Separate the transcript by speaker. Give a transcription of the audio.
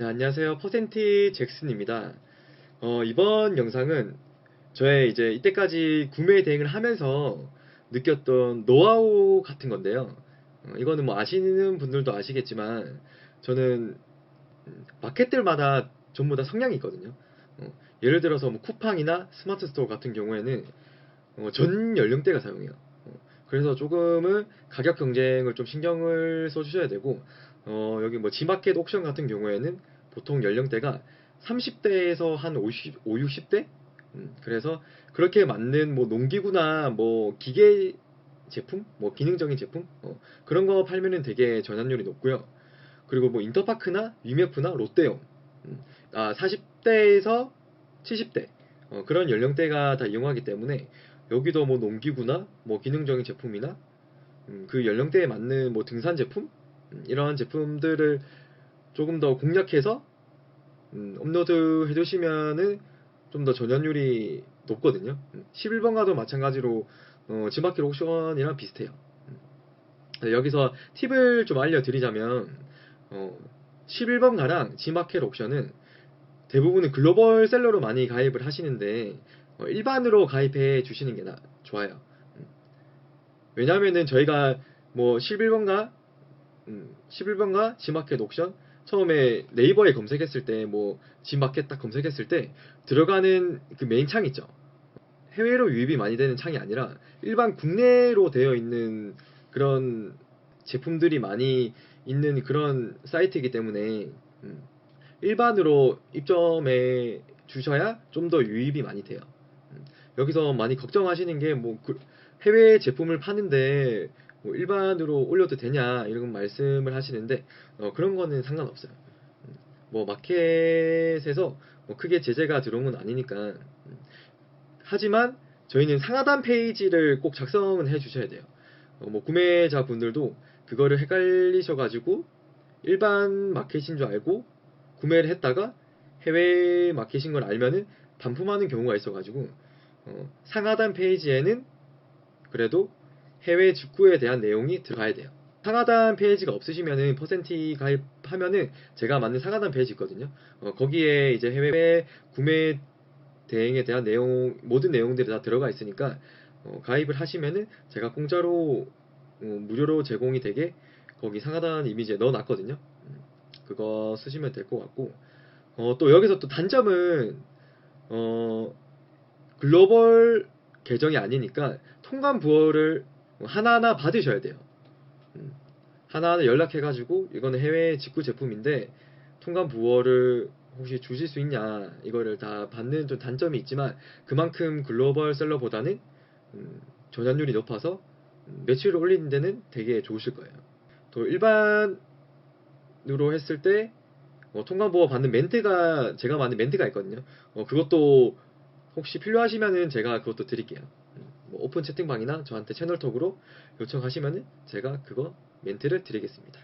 Speaker 1: 네, 안녕하세요. 퍼센티 잭슨입니다. 어, 이번 영상은 저의 이제 이때까지 구매 대행을 하면서 느꼈던 노하우 같은 건데요. 어, 이거는 뭐 아시는 분들도 아시겠지만 저는 음, 마켓들마다 전부 다 성향이 있거든요. 어, 예를 들어서 뭐 쿠팡이나 스마트 스토어 같은 경우에는 어, 전 연령대가 사용해요. 어, 그래서 조금은 가격 경쟁을 좀 신경을 써주셔야 되고 어, 여기 뭐 지마켓 옥션 같은 경우에는 보통 연령대가 30대에서 한 50, 5, 60대? 음, 그래서 그렇게 맞는 뭐 농기구나 뭐 기계 제품, 뭐 기능적인 제품? 어, 그런 거 팔면은 되게 전환율이 높고요. 그리고 뭐 인터파크나 위메프나 롯데용 음, 아 40대에서 70대. 어, 그런 연령대가 다 이용하기 때문에 여기도 뭐 농기구나 뭐 기능적인 제품이나 음, 그 연령대에 맞는 뭐 등산 제품 음, 이런 제품들을 조금 더 공략해서 음, 업로드 해두시면은 좀 더 전환율이 높거든요. 11번가도 마찬가지로 어, 지마켓 옥션이랑 비슷해요. 음. 여기서 팁을 좀 알려드리자면 어, 11번가랑 지마켓 옥션은 대부분은 글로벌 셀러로 많이 가입을 하시는데 어, 일반으로 가입해 주시는 게 나, 좋아요. 음. 왜냐하면은 저희가 뭐 11번가 음, 11번가 지마켓 옥션 처음에 네이버에 검색했을 때 뭐 지마켓 딱 검색했을 때 들어가는 그 메인 창 있죠. 해외로 유입이 많이 되는 창이 아니라 일반 국내로 되어 있는 그런 제품들이 많이 있는 그런 사이트이기 때문에 음, 일반으로 입점해 주셔야 좀 더 유입이 많이 돼요. 음, 여기서 많이 걱정하시는 게뭐 그 해외 제품을 파는데 뭐 일반으로 올려도 되냐 이런 말씀을 하시는데 어, 그런 거는 상관없어요. 음, 뭐 마켓에서 뭐 크게 제재가 들어온 건 아니니까 음, 하지만 저희는 상하단 페이지를 꼭 작성을 해 주셔야 돼요. 어, 뭐 구매자 분들도 그거를 헷갈리셔 가지고 일반 마켓인 줄 알고 구매를 했다가 해외 마켓인 걸 알면은 반품하는 경우가 있어 가지고 어, 상하단 페이지에는 그래도 해외 직구에 대한 내용이 들어가야 돼요. 상하단 페이지가 없으시면은 퍼센티 가입하면은 제가 만든 상하단 페이지 있거든요. 어, 거기에 이제 해외 구매 대행에 대한 내용 모든 내용들이 다 들어가 있으니까 어, 가입을 하시면은 제가 공짜로 어, 무료로 제공이 되게 거기 상하단 이미지에 넣어놨거든요. 음, 그거 쓰시면 될 것 같고 어, 또 여기서 또 단점은 어, 글로벌 계정이 아니니까 통관 부호를 하나하나 받으셔야 돼요. 음, 하나하나 연락해가지고 이거는 해외 직구 제품인데 통관 부호를 혹시 주실 수 있냐 이거를 다 받는 좀 단점이 있지만 그만큼 글로벌 셀러보다는 음, 전환율이 높아서 음, 매출을 올리는 데는 되게 좋으실 거예요. 또 일반으로 했을 때 어, 통관 부호 받는 멘트가 제가 만든 멘트가 있거든요. 어, 그것도 혹시 필요하시면은 제가 그것도 드릴게요. 뭐 오픈 채팅방이나 저한테 채널톡으로 요청하시면 제가 그거 멘트를 드리겠습니다.